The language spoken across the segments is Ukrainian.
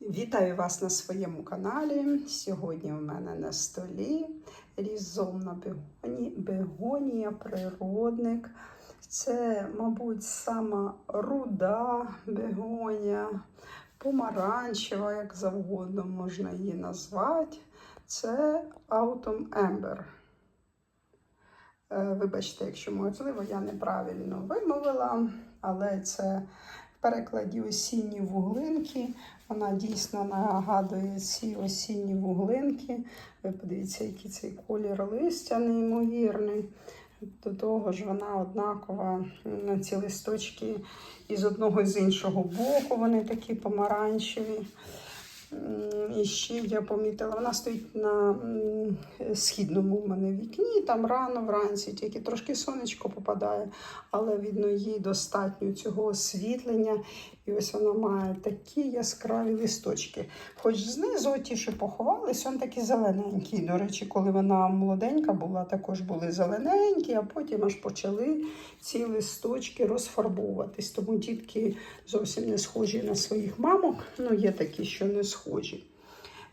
Вітаю вас на своєму каналі. Сьогодні у мене на столі різомна бегоні, бегонія, природник. Це, мабуть, сама руда бегонія, помаранчева, як завгодно можна її назвати. Це Autumn Ember. Е, Вибачте, якщо можливо, я неправильно вимовила, але це перекладі осінні вуглинки. Вона дійсно нагадує ці осінні вуглинки. Ви подивіться, який цей колір листя неймовірний. До того ж, вона однакова на ці листочки і з одного і з іншого боку. Вони такі помаранчеві. І ще я помітила, вона стоїть на східному в мене вікні, там рано вранці, тільки трошки сонечко попадає, але видно, їй достатньо цього освітлення. І ось вона має такі яскраві листочки. Хоч знизу ті, що поховались, вони такі зелененькі. До речі, коли вона молоденька була, також були зелененькі, а потім аж почали ці листочки розфарбовуватись. Тому дітки зовсім не схожі на своїх мамок. Ну, є такі, що не схожі.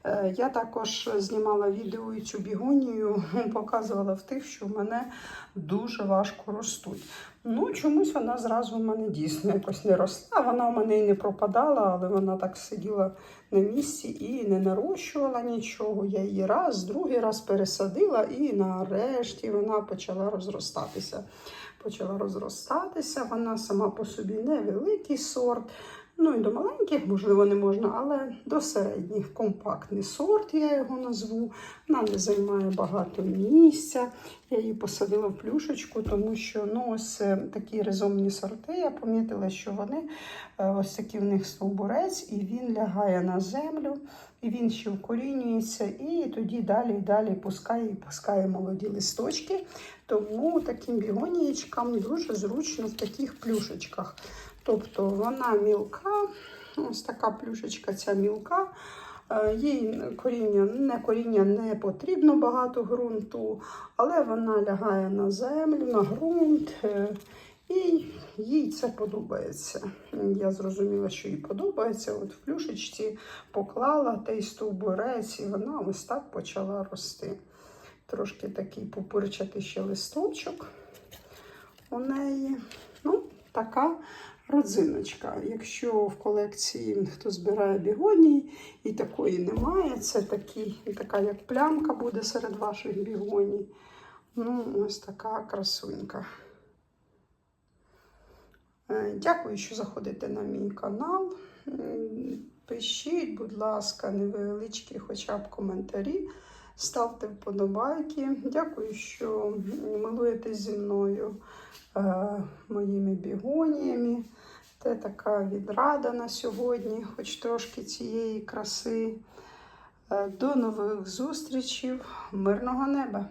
Е, Я також знімала відео і цю бігонію, показувала в тих, що в мене дуже важко ростуть. Ну, чомусь вона зразу в мене дійсно якось не росла. Вона в мене і не пропадала, але вона так сиділа на місці і не нарощувала нічого. Я її раз, другий раз пересадила, і нарешті вона почала розростатися. Почала розростатися, вона сама по собі невеликий сорт. Ну і до маленьких, можливо, не можна, але до середніх компактний сорт, я його назву. Вона не займає багато місця. Я її посадила в плюшечку, тому що ну, ось е, такі ризомні сорти. Я помітила, що вони е, ось такий в них стовбурець, і він лягає на землю, і він ще вкорінюється, і тоді далі і далі пускає і пускає молоді листочки. Тому таким бігонієчкам дуже зручно в таких плюшечках. Тобто вона мілка, ось така плюшечка ця мілка. Е, Їй коріння, не коріння не потрібно багато ґрунту, але вона лягає на землю, на ґрунт, е, і їй це подобається. Я зрозуміла, що їй подобається. От в плюшечці поклала той стовбурець, і вона ось так почала рости. Трошки такий пупирчатий ще листочок у неї. Ну, така родзиночка. Якщо в колекції хто збирає бігонії і такої немає, це такі, така як плямка буде серед ваших бігоній. Ну, ось така красунька. Е, Дякую, що заходите на мій канал. Пишіть, будь ласка, невеличкі хоча б коментарі. Ставте вподобайки. Дякую, що милуєтесь зі мною е, моїми бігоніями. Це така відрада на сьогодні, хоч трошки цієї краси. Е, До нових зустрічей. Мирного неба!